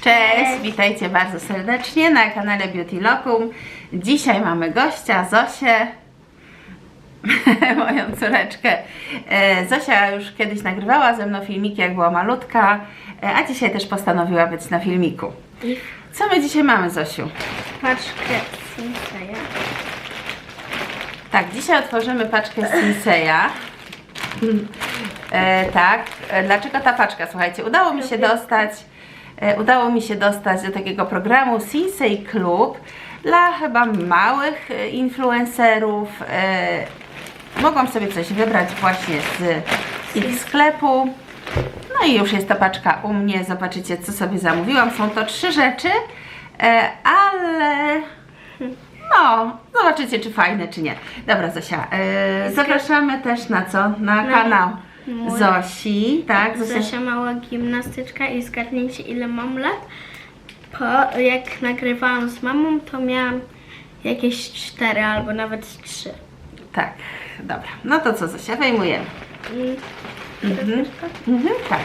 Cześć, witajcie bardzo serdecznie na kanale Beauty Locum. Dzisiaj mamy gościa, Zosię, moją córeczkę. E, Zosia już kiedyś nagrywała ze mną filmiki, jak była malutka, e, a dzisiaj też postanowiła być na filmiku. Co my dzisiaj mamy, Zosiu? paczkę Sinseya. Tak, dzisiaj otworzymy paczkę Sinseya. E, tak, e, dlaczego ta paczka? Słuchajcie, udało mi się dostać, udało mi się dostać do takiego programu Sinsei Club dla chyba małych e, influencerów. E, mogłam sobie coś wybrać właśnie z ich sklepu. No i już jest ta paczka u mnie. Zobaczycie, co sobie zamówiłam. Są to trzy rzeczy, e, ale no, zobaczycie, czy fajne, czy nie. Dobra, Zosia, e, zapraszamy też na co? Na kanał mój. Zosi, tak? Zosia, Zosia mała gimnastyczka i zgadnijcie ile mam lat. Po, jak nagrywałam z mamą, to miałam jakieś 4 albo nawet 3. tak, dobra. No to co, Zosia, wyjmujemy. Mhm. Mhm, tak,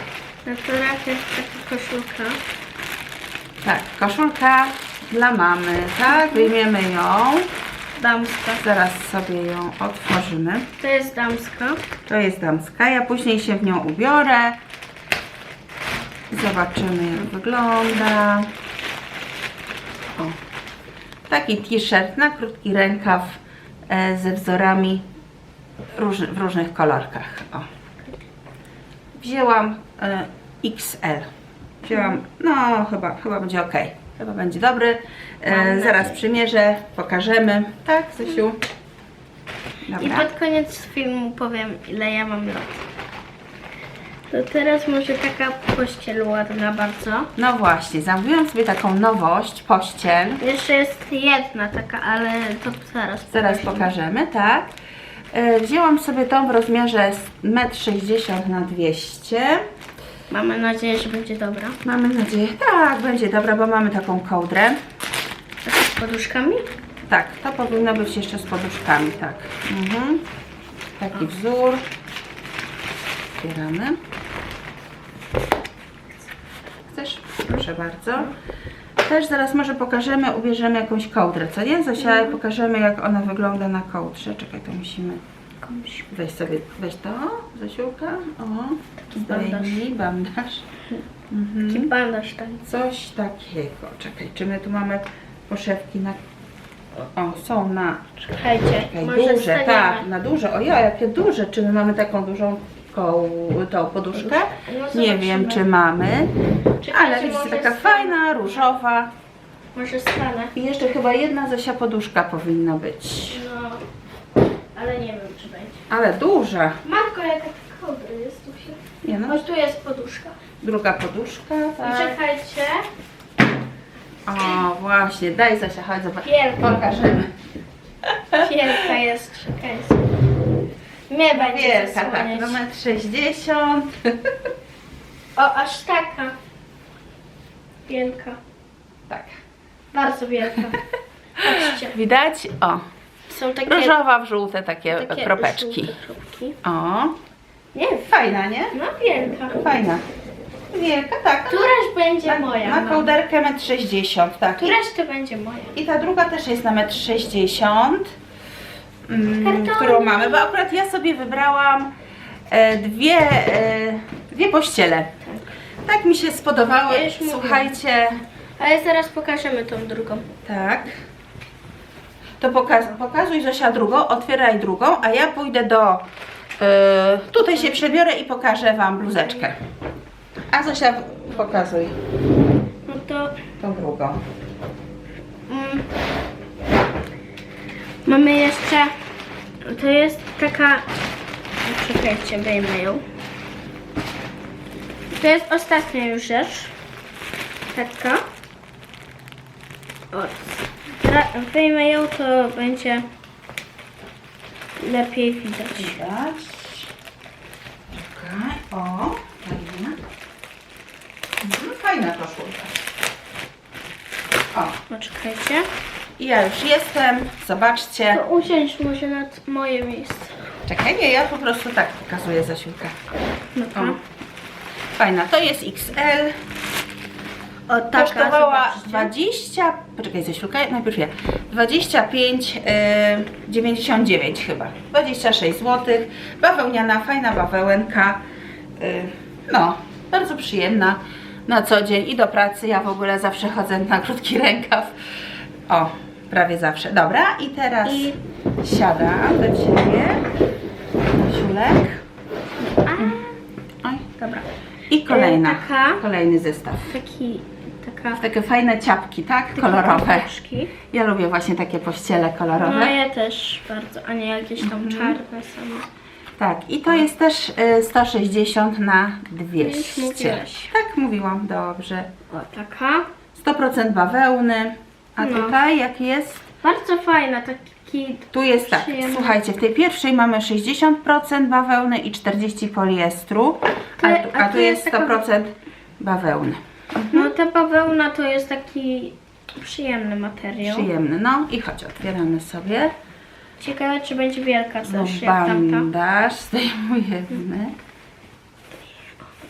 Na to najpierw taka koszulka. tak, koszulka dla mamy, tak? Wyjmiemy ją. Damska. Zaraz sobie ją otworzymy. To jest damska. To jest damska, ja później się w nią ubiorę. Zobaczymy jak wygląda. O. Taki t-shirt na krótki rękaw e, ze wzorami róż, w różnych kolorkach. O. Wzięłam e, XL. Wzięłam, no chyba, chyba będzie ok. Chyba będzie dobry. E, zaraz przymierzę, pokażemy. Tak, Zosiu? I pod koniec filmu powiem ile ja mam lat. To teraz może taka pościel ładna bardzo. No właśnie, zamówiłam sobie taką nowość, pościel. Jeszcze jest jedna taka, ale to zaraz Zaraz pokażę. pokażemy, tak. E, Wzięłam sobie tą w rozmiarze 1,60 m na 200 Mamy nadzieję, że będzie dobra. Mamy nadzieję, tak, będzie dobra, bo mamy taką kołdrę. Taka z poduszkami? Tak, to powinno być jeszcze z poduszkami, tak. Mhm. Taki wzór. Otwieramy. Chcesz? Proszę bardzo. Też zaraz może pokażemy, ubierzemy jakąś kołdrę, co nie? Zosia, pokażemy jak ona wygląda na kołdrze. Czekaj, to musimy Jakąś. weź sobie, weź to, Zosiulka. O, bandaż. zdejmij bandaż. Taki Mhm. bandaż tam. Coś takiego. Czekaj, czy my tu mamy poszewki na... O, są na... Czekajcie, Czekaj, może duże, staniemy. tak, na duże. Ojej, jakie duże. Czy my mamy taką dużą koł, tą poduszkę? No, Nie zobaczymy. wiem, czy mamy. Czekajcie, Ale widzicie, może taka stanę. fajna, różowa. Może stanę. I jeszcze chyba jedna Zosia poduszka powinna być. No, ale nie wiem, czy będzie. Ale duża. Matko, jaka ta kołdra jest tu się. Nie no, Chodź, tu jest poduszka. druga poduszka, I tak. czekajcie. O, właśnie, daj Zosia, chodź zobacz. Wielka. Pokażemy. Wielka jest, czekajcie. Mnie będzie Wielka, tak, zasłaniać. no metr 60. O, aż taka. Wielka. Tak. Bardzo wielka. Patrzcie. Widać? O, Są takie, różowa w żółte takie, takie kropeczki. O, Nie, fajna, nie? no wielka. Fajna. Wielka, tak. Któraś będzie Na, moja. na mama. kołderkę metr 60, tak. Któraś to będzie moja. I ta druga też jest na metr 60, mm, którą mamy, bo akurat ja sobie wybrałam e, dwie, e, dwie pościele. Tak mi się spodobały. Słuchajcie, Ale zaraz pokażemy tą drugą. tak. To pokaz, pokazuj Zosia drugą, otwieraj drugą, a ja pójdę do... E, tutaj się przebiorę i pokażę Wam bluzeczkę. A Zosia pokazuj No to tą drugą. mm, mamy jeszcze. To jest taka. Czekajcie, wyjmę ją. To jest ostatnia już rzecz. Taka. O. Wyjmę ją, to będzie lepiej widać. Widać. Czekaj. O, fajna. Mhm, fajna koszulka. O, Poczekajcie. i ja już jestem. Zobaczcie. To usiądź może na t- moje miejsce. Czekaj, nie, ja po prostu tak pokazuję zasiłkę. No O, fajna. To jest XL. O, taka, Kosztowała zobaczcie. 20, poczekaj Zośluka, najpierw ja, 25,99 chyba, 26 zł, bawełniana, fajna bawełenka, y, no, bardzo przyjemna na co dzień. I do pracy, ja w ogóle zawsze chodzę na krótki rękaw, o, prawie zawsze, dobra i teraz I- siadam do Ciebie, Zosiulek, A, oj, dobra, i kolejna, E, kolejny zestaw. taki, taka... Takie fajne ciapki, tak? Kolorowe. Kolorowe. Ja lubię właśnie takie pościele kolorowe. No ja też bardzo, a nie jakieś tam Mhm. czarne same. Tak, i to jest też y, 160 na Już 200. mówiłaś. Tak, mówiłam, dobrze. O, taka. 100% bawełny. A No. tutaj jak jest? Bardzo fajna, taki... Tu jest tak, Przyjemne. słuchajcie, w tej pierwszej mamy 60% bawełny i 40 poliestru, a tu, a tu jest jest taka- 100% bawełny. No ta bawełna to jest taki przyjemny materiał. Przyjemny. No i chodź, otwieramy sobie. Ciekawe, czy będzie wielka No, też, jak tamta. bandaż zdejmujemy.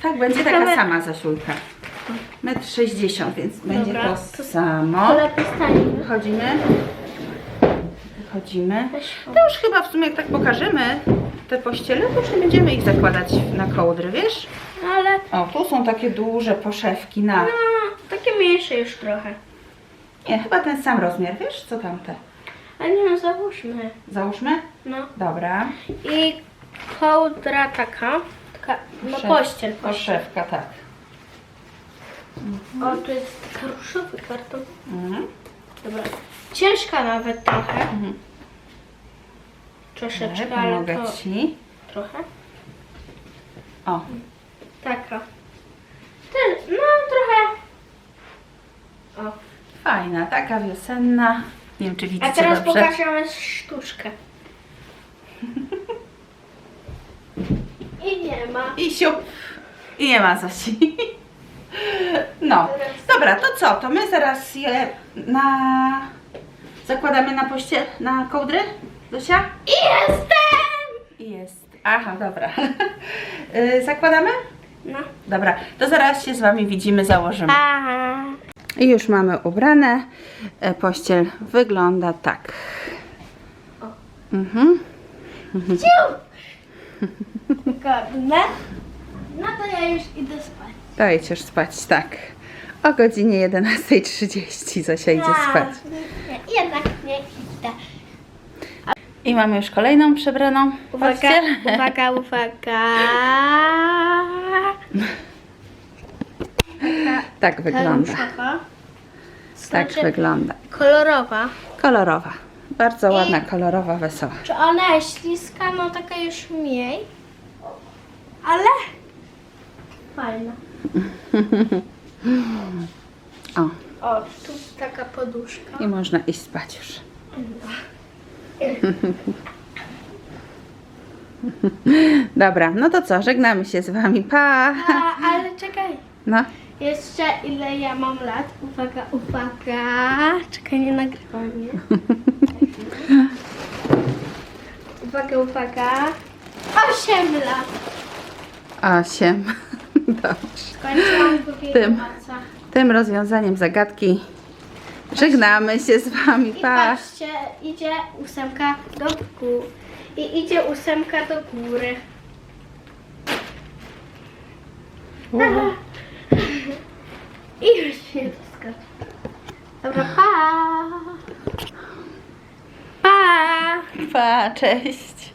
Tak, będzie Ciekawe- taka sama zasiulka. Metr 60, więc będzie Dobra, to to- samo. To lepiej stanie. Wychodzimy. To już chyba w sumie jak tak pokażemy te pościele, to już nie będziemy ich zakładać na kołdry, wiesz? O, tu są takie duże poszewki na... no, takie mniejsze już trochę. Nie, chyba ten sam rozmiar, wiesz? Co tamte? Ale nie no, załóżmy. Załóżmy? No. Dobra. I kołdra taka. taka no Poszew- pościel, pościel. Poszewka, tak. O, tu jest taka różowy karton. Mhm. Dobra. Ciężka nawet trochę. Mhm. Troszeczkę, ale pomogę to Ci. trochę. O, Taka. Ten, no trochę. O. fajna, taka wiosenna. Nie wiem, czy widzicie A teraz dobrze. pokażemy sztuczkę. I nie ma. I siup. I nie ma Zosi. No, dobra, to co? To my zaraz je na... Zakładamy na poście, na kołdry? Zosia? I jestem! Jest. Aha, dobra. Y, Zakładamy? No. Dobra, to zaraz się z Wami widzimy, założymy. Aha. I już mamy ubrane. E, Pościel wygląda tak. O. Mhm. Ciu! Godne. No to ja już idę spać. To idziesz spać, tak. O godzinie 11.30 Zosia idzie spać. Nie, jednak nie idę. I mamy już kolejną przebraną Uwaga, pościel. uwaga, uwaga. Tak wygląda. Tak Znaczy, wygląda. kolorowa. Kolorowa. Bardzo ładna, kolorowa, wesoła. Czy ona jest śliska? No taka już mniej. Ale fajna. O, O, tu taka poduszka. i można iść spać już. Dobra, no to co, żegnamy się z Wami. Pa! A, ale czekaj. No, Jeszcze ile ja mam lat? Uwaga, uwaga. Czekaj, nie nagrywam mnie. Uwaga, uwaga. Osiem lat. osiem. Dobrze. Tym. Tym rozwiązaniem zagadki żegnamy się z Wami. I Pa! patrzcie, idzie ósemka do góry. I idzie ósemka do góry. I już się doskoczy. Dobra, pa! Pa! Pa, cześć.